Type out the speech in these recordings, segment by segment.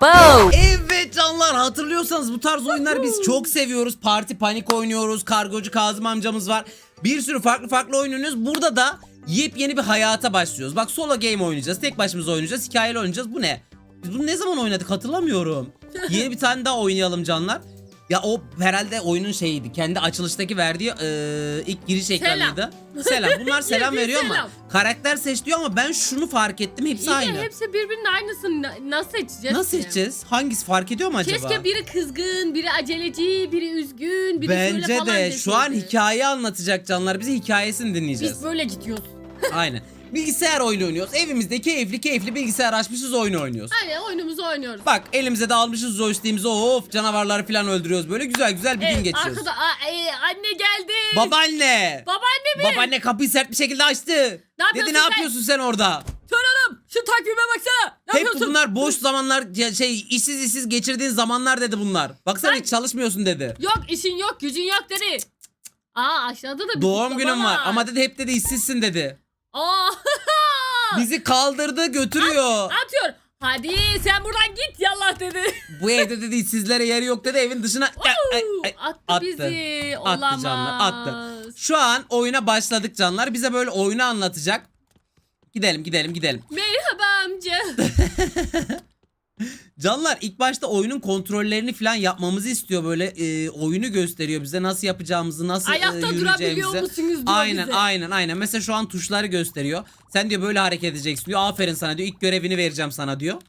pa. Evet canlar hatırlıyorsanız bu tarz oyunlar biz çok seviyoruz. Parti panik oynuyoruz. Kargocu Kazım amcamız var. Bir sürü farklı farklı oyun oynuyoruz. Burada da yepyeni bir hayata başlıyoruz. Bak solo game oynayacağız. Tek başımıza oynayacağız. Hikayeli oynayacağız. Bu ne? Biz bunu ne zaman oynadık hatırlamıyorum. Yeni bir tane daha oynayalım canlar. Ya o herhalde oyunun şeyiydi. Kendi açılıştaki verdiği eee, ilk giriş ekranıydı. Selam. Bunlar selam Bildiğin veriyor ama selam. karakter seç diyor ama ben şunu fark ettim. Hepsi İyi de aynı. hepsi birbirinin aynısını na- nasıl seçeceğiz? Nasıl ki? seçeceğiz? Hangisi fark ediyor mu acaba? Keşke biri kızgın, biri aceleci, biri üzgün, biri Bence falan de şu an deseydi. hikaye anlatacak canlar. Bize hikayesini dinleyeceğiz. Biz böyle gidiyoruz. Aynen. Bilgisayar oyunu oynuyoruz. Evimizde keyifli keyifli bilgisayar açmışız oyun oynuyoruz. Aynen oyunumuzu oynuyoruz. Bak elimize de almışız joystick'imizi of canavarları falan öldürüyoruz. Böyle güzel güzel bir gün geçiriyoruz. arkada aa, e, anne geldi. Babaanne. Babaanne mi? Babaanne kapıyı sert bir şekilde açtı. Ne yapıyorsun Dedi ne sen? yapıyorsun sen orada? Torunum şu takvime baksana. Ne Hep yapıyorsun? bunlar boş zamanlar ya şey işsiz işsiz geçirdiğin zamanlar dedi bunlar. Baksana Ben- hiç çalışmıyorsun dedi. Yok işin yok gücün yok dedi. Aa aşağıda da bir Doğum kutlama günüm var ama dedi hep dedi işsizsin dedi. Aa. Bizi kaldırdı götürüyor. Atıyor. Hadi sen buradan git yallah dedi. Bu evde dedi işsizlere yeri yok dedi evin dışına Ay, ay, ay, attı, bizi. Olamaz. Attı canlar attı. Şu an oyuna başladık canlar. Bize böyle oyunu anlatacak. Gidelim gidelim gidelim. Merhaba amca. Canlar ilk başta oyunun kontrollerini falan yapmamızı istiyor böyle e, oyunu gösteriyor bize nasıl yapacağımızı nasıl e, Ayakta durabiliyor yürüyeceğimizi. musunuz diyor Aynen bize. aynen aynen. Mesela şu an tuşları gösteriyor. Sen diyor böyle hareket edeceksin diyor. Aferin sana diyor. İlk görevini vereceğim sana diyor.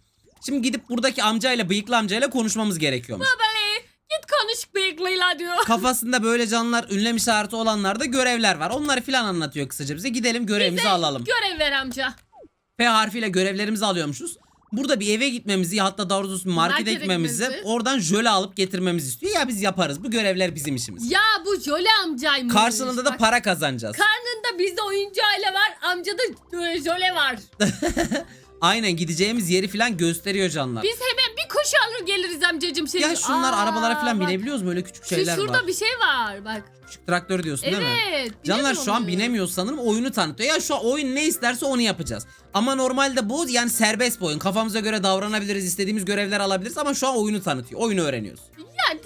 Şimdi gidip buradaki amcayla bıyıklı amcayla konuşmamız gerekiyormuş. Babali git konuş bıyıklıyla diyor. Kafasında böyle canlar ünlem işareti olanlarda görevler var. Onları filan anlatıyor kısaca bize. Gidelim görevimizi alalım. Görev ver amca. P harfiyle görevlerimizi alıyormuşuz. Burada bir eve gitmemizi hatta daha doğrusu markete, Markete gitmemizi gitmemizi. oradan jöle alıp getirmemizi istiyor. Ya biz yaparız. Bu görevler bizim işimiz. Ya bu Jole amcaymış. Karşılığında da Bak, para kazanacağız. Karnında bizde oyuncu aile var. Amcada e, Jole var. Aynen gideceğimiz yeri filan gösteriyor canlar. Biz hemen koşu alır geliriz amcacım. Seni. Ya şunlar Aa, arabalara filan bak. binebiliyoruz böyle küçük Şu şeyler şurada var. bir şey var bak. Küçük traktör diyorsun değil mi? Evet. Canlar şu an onu. binemiyor sanırım oyunu tanıtıyor. Ya şu an oyun ne isterse onu yapacağız. Ama normalde bu yani serbest bir oyun. Kafamıza göre davranabiliriz, istediğimiz görevler alabiliriz ama şu an oyunu tanıtıyor. Oyunu öğreniyoruz.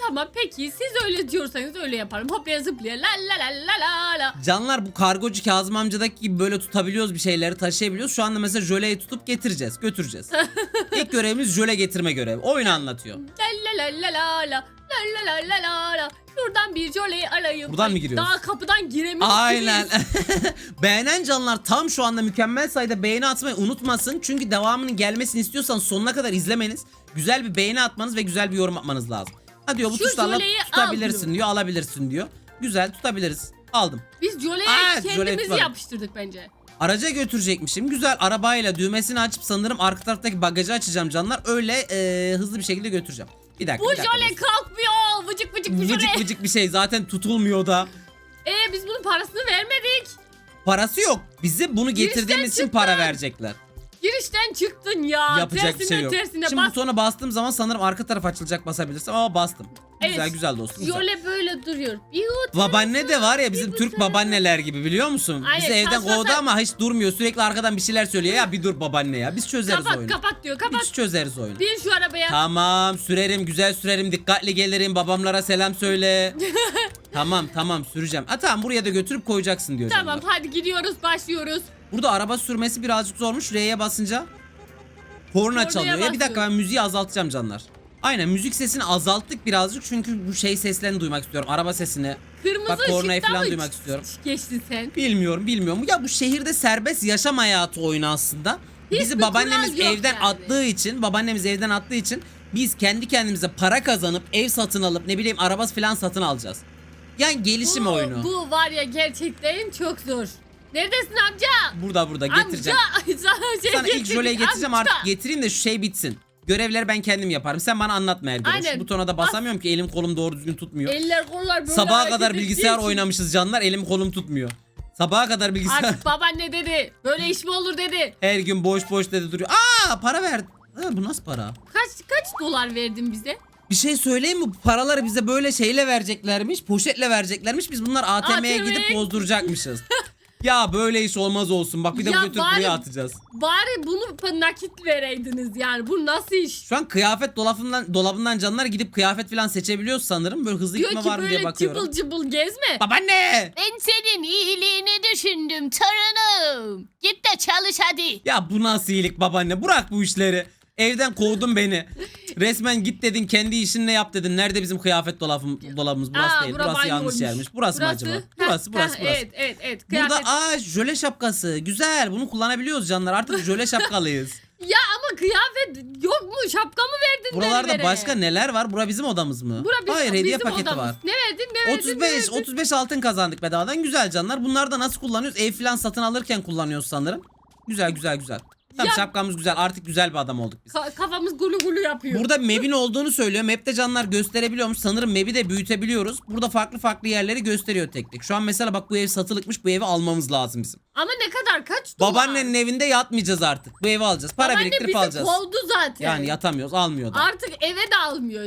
Tamam peki siz öyle diyorsanız öyle yaparım. Hoplaya zıplaya la la la la la la. Canlar bu kargocu Kazım amcadaki gibi böyle tutabiliyoruz bir şeyleri taşıyabiliyoruz. Şu anda mesela jöleyi tutup getireceğiz, götüreceğiz. İlk görevimiz jöle getirme görevi. Oyunu anlatıyor. La la la la la la. La la la la la la. Şuradan bir Jole'yi arayayım. Buradan mı giriyoruz? Daha kapıdan giremedik. Aynen. Beğenen canlar tam şu anda mükemmel sayıda beğeni atmayı unutmasın. Çünkü devamının gelmesini istiyorsan sonuna kadar izlemeniz, güzel bir beğeni atmanız ve güzel bir yorum atmanız lazım. Ha diyor bu Şu tuşlarla jöleyi al tutabilirsin diyor. diyor, alabilirsin diyor. Güzel tutabiliriz. Aldım. Biz Jole'ye Aa, tutmadım. yapıştırdık bence. Araca götürecekmişim. Güzel arabayla düğmesini açıp sanırım arka taraftaki bagajı açacağım canlar. Öyle e, hızlı bir şekilde götüreceğim. Bir dakika. Bu bir dakika. Jole kalkmıyor. Vıcık vıcık bu Vıcık Jole. vıcık bir şey zaten tutulmuyor da. Ee biz bunun parasını vermedik. Parası yok. Bize bunu getirdiğimiz için çıktı. para verecekler. Girişten çıktın ya. Yapacak bir şey yok. Tersine Şimdi bas. butona bastığım zaman sanırım arka taraf açılacak basabilirsem ama bastım. Güzel Evet. güzel dostum. Güzel. Böyle duruyor. Bir ut- Babaanne de var ya bizim Türk tarafa. babaanneler gibi biliyor musun? Aynen, Bizi evden tasma kovdu ama hiç durmuyor. Sürekli arkadan bir şeyler söylüyor. Ya bir dur babaanne ya. Biz çözeriz Kapat oyunu. kapat diyor kapat. Biz çözeriz oyunu. Bin şu arabaya. Tamam sürerim güzel sürerim dikkatli gelirim babamlara selam söyle. tamam tamam süreceğim. Ha tamam buraya da götürüp koyacaksın diyor Tamam canlar. hadi gidiyoruz başlıyoruz. Burada araba sürmesi birazcık zormuş. R'ye basınca korna çalıyor. Ya bir dakika ben müziği azaltacağım canlar. Aynen müzik sesini azalttık birazcık çünkü bu şey seslerini duymak istiyorum. Araba sesini. Kırmızı Bak kornayı falan mı duymak istiyorum. Geçtin sen. Bilmiyorum bilmiyorum. Ya bu şehirde serbest yaşam hayatı oyunu aslında. Bizi Hiçbir babaannemiz evden yani. attığı için, babaannemiz evden attığı için biz kendi kendimize para kazanıp ev satın alıp ne bileyim araba falan satın alacağız. Yani gelişim bu, oyunu. Bu var ya gerçekten çok zor. Neredesin amca? Burada burada getireceğim. Amca sana şey Sana ilk jöleyi getireceğim amca. artık getireyim de şu şey bitsin. Görevleri ben kendim yaparım. Sen bana anlatma her gün. Şu Aynen. butona da basamıyorum ki elim kolum doğru düzgün tutmuyor. Eller kollar böyle Sabaha hareket kadar ettiği bilgisayar için. oynamışız canlar. Elim kolum tutmuyor. Sabaha kadar bilgisayar. Artık babaanne dedi. Böyle iş mi olur dedi. Her gün boş boş dedi duruyor. Aa para verdi. Ha, bu nasıl para? Kaç kaç dolar verdin bize? Bir şey söyleyeyim mi? Bu paraları bize böyle şeyle vereceklermiş. Poşetle vereceklermiş. Biz bunlar ATM'ye ATM 'ye gidip bozduracakmışız. Ya böyle iş olmaz olsun. Bak bir de Ya bu bari- buraya atacağız. Bari bunu pa- nakit vereydiniz yani. Bu nasıl iş? Şu an kıyafet dolabından dolabından canlar gidip kıyafet falan seçebiliyoruz sanırım. Böyle hızlı Diyor gitme ki var mı diye böyle bakıyorum. cıbıl cıbıl gezme. Babaanne! Ben senin iyiliğini düşündüm torunum. Git de çalış hadi. Ya bu nasıl iyilik babaanne? Bırak bu işleri. Evden kovdun beni. Resmen git dedin kendi işinle yap dedin. Nerede bizim kıyafet dolabım, dolabımız? Burası Aa, değil. bura Burası yanlış banyoymuş. yermiş. Burası, mı acaba? Burası, burası, burası. Evet evet evet. Burada Kıyafet- aa jöle şapkası. Güzel. Bunu kullanabiliyoruz canlar. Artık jöle şapkalıyız. Ya ama kıyafet yok mu? Şapka mı verdin Buralarda Merve're? başka neler var? Bura bizim odamız mı? Bura bizim, Hayır hediye bizim paketi odamız. var. Ne verdin ne verdin? ne 35 verdin? 35 altın kazandık bedavadan. Güzel canlar. Bunları da nasıl kullanıyoruz? Ev falan satın alırken kullanıyoruz sanırım. Güzel güzel güzel. Tamam Ya- şapkamız güzel. Artık güzel bir adam olduk biz. Ka- kafamız gulu gulu yapıyor. Burada map'in olduğunu söylüyor. Map'te canlar gösterebiliyormuş. Sanırım map'i de büyütebiliyoruz. Burada farklı farklı yerleri gösteriyor tek tek. Şu an mesela bak bu ev satılıkmış. Bu evi almamız lazım bizim. Ama ne kadar kaç dolar? Babaannenin evinde yatmayacağız artık. Bu evi alacağız. Para Babaanne biriktirip bizi alacağız. kovdu zaten. Yani yatamıyoruz. Almıyor da. Artık eve de almıyor.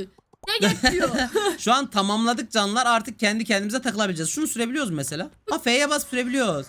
Ne getiriyor? Şu an tamamladık canlar. Artık kendi kendimize takılabileceğiz. Şunu sürebiliyoruz mu mesela. Ha F'ye bas sürebiliyoruz.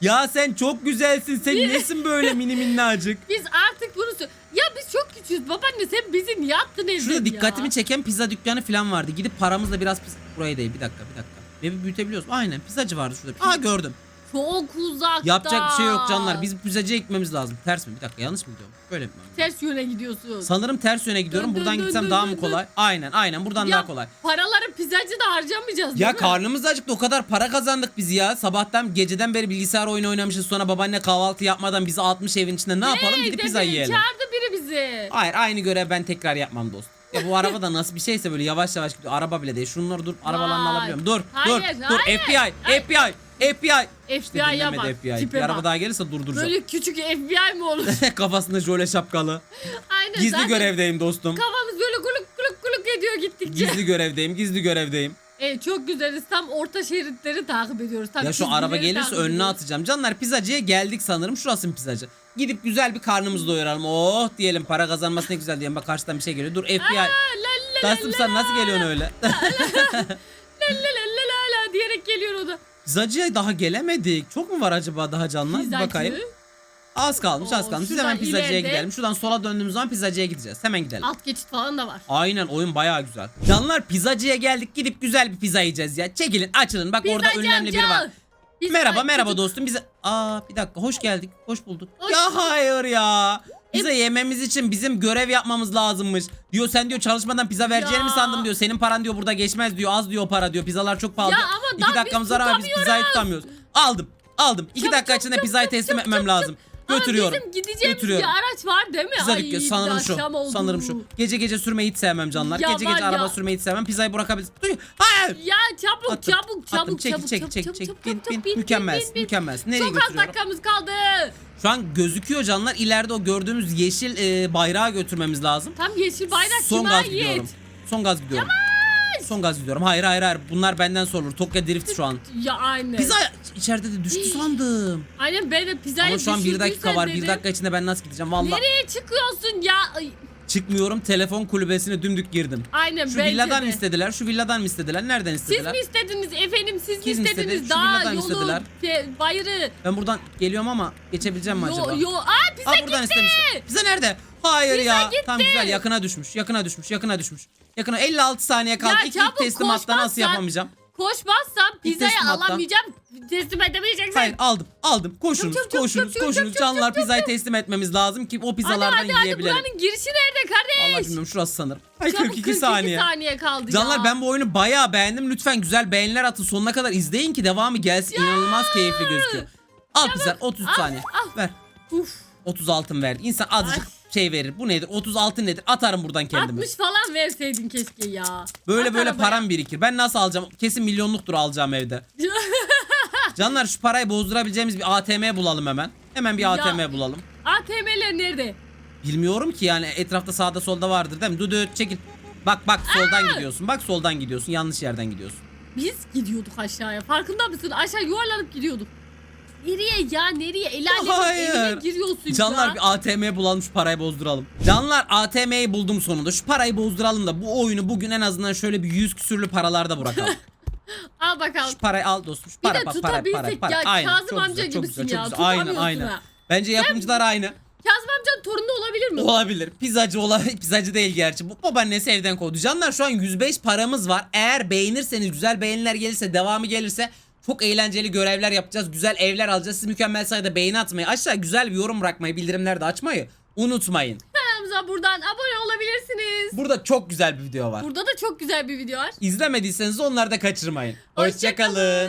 Ya sen çok güzelsin. Sen nesin böyle mini minnacık? biz artık bunu sö- Ya biz çok küçüğüz. Babaanne sen bizi niye attın evden Şurada dikkatimi ya? çeken pizza dükkanı falan vardı. Gidip paramızla biraz pizza... Buraya değil bir dakika bir dakika. Evi büyütebiliyoruz. Aynen pizzacı vardı şurada. Aa gördüm. Çok uzakta. Yapacak bir şey yok canlar. Biz pizzacıya gitmemiz lazım. Ters mi? Bir dakika yanlış mı gidiyorum? Böyle mi? Ters yöne gidiyorsun. Sanırım ters yöne gidiyorum. Dön, dön, Buradan dön, gitsem dön, daha dön, mı dön. kolay? Aynen aynen buradan ya daha kolay. paraları pizzacı da harcamayacağız Ya değil mi? karnımız acıktı o kadar para kazandık biz ya. Sabahtan geceden beri bilgisayar oyunu oynamışız. Sonra babaanne kahvaltı yapmadan bizi atmış evin içinde. Ne yapalım? Gidip pizza yiyelim. Çağırdı biri bizi. Hayır aynı görev ben tekrar yapmam dostum. Ya bu araba da nasıl bir şeyse böyle yavaş yavaş gidiyor. Araba bile değil. Şunları dur arabalarını Vay. alabiliyorum. Dur Hayır, dur dur hayır. FBI FBI FBI. İşte FBI'ya dinlemedi bak. FBI. Tipe Bir araba daha gelirse durduracağım. Böyle küçük FBI mi olur? Kafasında jöle şapkalı. Aynen Gizli zaten görevdeyim dostum. Kafamız böyle kuluk kuluk kuluk ediyor gittikçe. Gizli görevdeyim. Gizli görevdeyim. Evet çok güzeliz. Tam orta şeritleri takip ediyoruz. Tam Ya şu araba gelirse önüne ediyoruz. atacağım. Canlar pizzacıya geldik sanırım. Şurası mı pizzacı? Gidip güzel bir karnımızı doyuralım. Oh diyelim para kazanması ne güzel diyelim. Bak karşıdan bir şey geliyor. Dur FBI. Dostum sen nasıl geliyorsun öyle? la la la la la diyerek geliyor o da. Pizzacıya daha gelemedik. Çok mu var acaba daha canlar? Bir bakayım. Az kalmış az Oo, kalmış. Biz şuradan hemen pizzacıya ileride. gidelim. Şuradan sola döndüğümüz zaman pizzacıya gideceğiz. Hemen gidelim. Alt geçit falan da var. Aynen oyun bayağı güzel. Canlar pizzacıya geldik. Gidip güzel bir pizza yiyeceğiz ya. Çekilin açılın. Bak orada Pizzacı önemli biri amca. var. Biz merhaba merhaba dostum. Bize Aa bir dakika hoş geldik. Hoş bulduk. Hoş- Ya hayır ya. Bize yememiz için bizim görev yapmamız lazımmış. Diyor sen diyor çalışmadan pizza vereceğini mi Ya. sandın diyor. Senin paran diyor burada geçmez diyor. Az diyor o para diyor. Pizzalar çok pahalı. Ya diyor. ama İki biz dakikamız var abi biz pizzayı tutamıyoruz. tutamıyoruz. Aldım. Aldım. İki Çabuk, dakika çabuk, içinde çabuk, pizzayı çabuk, teslim çabuk, etmem çabuk, lazım. Götürüyorum. Ama bizim gideceğimiz Götürüyorum. bir araç var değil mi? Pizza Ay, dükkanı bir sanırım şu. akşam oldu. Sanırım şu. Gece gece sürmeyi hiç sevmem canlar. Ya gece var gece ya. araba sürmeyi hiç sevmem. Pizzayı bırakabiliriz. Duy- Hayır. Ya çabuk Attım, çabuk çabuk attım. Çek, çabuk çek, çabuk çek, çabuk çek. çabuk, Bin, çabuk, bin. bin, bin, Mükemmelsin, bin, bin. mükemmelsin. Nereye Çok az götürüyorum? dakikamız kaldı. Şu an gözüküyor canlar. İleride o gördüğümüz yeşil e, bayrağı götürmemiz lazım. Tam yeşil bayrak Son kime gaz ait? gidiyorum. Son gaz gidiyorum. Son gaz gidiyorum. Hayır hayır hayır. Bunlar benden sorulur. Tokyo Drift şu an. Ya aynen. Pizza içeride de düştü sandım. Aynen ben de pizzayı Ama şu an bir dakika var. Bir dakika içinde ben nasıl gideceğim? Vallahi Nereye çıkıyorsun ya? Ay, çıkmıyorum. Telefon kulübesine dümdük girdim. Aynen Şu bence villadan de. mı istediler? Şu villadan mı istediler? Nereden Siz istediler? mi istediniz efendim siz mi Kim istedi? istediniz? Şu Daha yolu istediler. fe- bayırı. Ben buradan geliyorum ama geçebileceğim mi acaba? Yo yo. Aa pizza Aa buradan gitti. istemişler. Pizza nerede? Hayır Pizza ya. gitti. Tam güzel yakına düşmüş. Yakına düşmüş. Yakına düşmüş. Yakına 56 saniye kaldı. Ya İlk, ilk çabuk teslimatta nasıl koşmazsan- yapamayacağım? Koşmazsam pizzayı teslimatta. alamayacağım. Teslim edemeyeceksin. Hayır aldım aldım. Koşunuz Çabuk, çabuk, koşunuz çabuk, koşunuz. çabuk, Canlar çabuk, pizzayı teslim etmemiz lazım ki o Hadi pizzalardan hadi hadi yiyebilelim. buranın girişi nerede kardeş? Allah bilmiyorum şurası sanırım. Ay Çabuk 42 saniye. kaldı Canlar ya. ben bu oyunu bayağı beğendim. Lütfen güzel beğeniler atın. Sonuna kadar izleyin ki devamı gelsin. İnanılmaz keyifli gözüküyor. Al pizza 33 al, saniye. al. Ver. Uf, 30 altın. İnsan azıcık şey verir. Bu nedir? 30 altın nedir? Atarım buradan kendime. 60 falan verseydin keşke ya. Böyle At böyle arabaya. param birikir. Ben nasıl alacağım? Kesin milyonluktur alacağım evde. Canlar şu parayı bozdurabileceğimiz bir ATM bulalım hemen. Hemen bir Ya. ATM bulalım. ATM'ler nerede? Bilmiyorum ki yani etrafta sağda solda vardır değil mi? Dudu çekil. Bak bak soldan gidiyorsun. Bak soldan gidiyorsun. Yanlış yerden gidiyorsun. Biz gidiyorduk aşağıya. Farkında mısın? Aşağı yuvarlanıp gidiyorduk. Nereye ya nereye? El alemin Hayır. evine giriyorsun Canlar ya. bir ATM bulalım şu parayı bozduralım. Canlar ATM'yi buldum sonunda. Şu parayı bozduralım da bu oyunu bugün en azından şöyle bir 100 küsürlü paralarda bırakalım. Al bakalım. Şu parayı al dostum. Şu Bir para de bak para para tutabilsek para. ya, Aynen. Kazım çok amca güzel, çok gibisin güzel, ya, çok güzel. Aynen tutamıyorsun aynen. ha. Bence yapımcılar aynı. Kazım amcanın torunu olabilir mi? Olabilir. Pizzacı olabilir. Pizzacı değil gerçi. Bu babaannesi evden kovdu. Canlar şu an 105 paramız var. Eğer beğenirseniz güzel beğeniler gelirse devamı gelirse çok eğlenceli görevler yapacağız. Güzel evler alacağız. Siz mükemmel sayıda beğeni atmayı aşağı güzel bir yorum bırakmayı bildirimleri de açmayı unutmayın. Kanalımıza buradan abone olabilirsiniz. Burada çok güzel bir video var. Burada da çok güzel bir video var. İzlemediyseniz onları da kaçırmayın. Hoşça Hoşçakalın.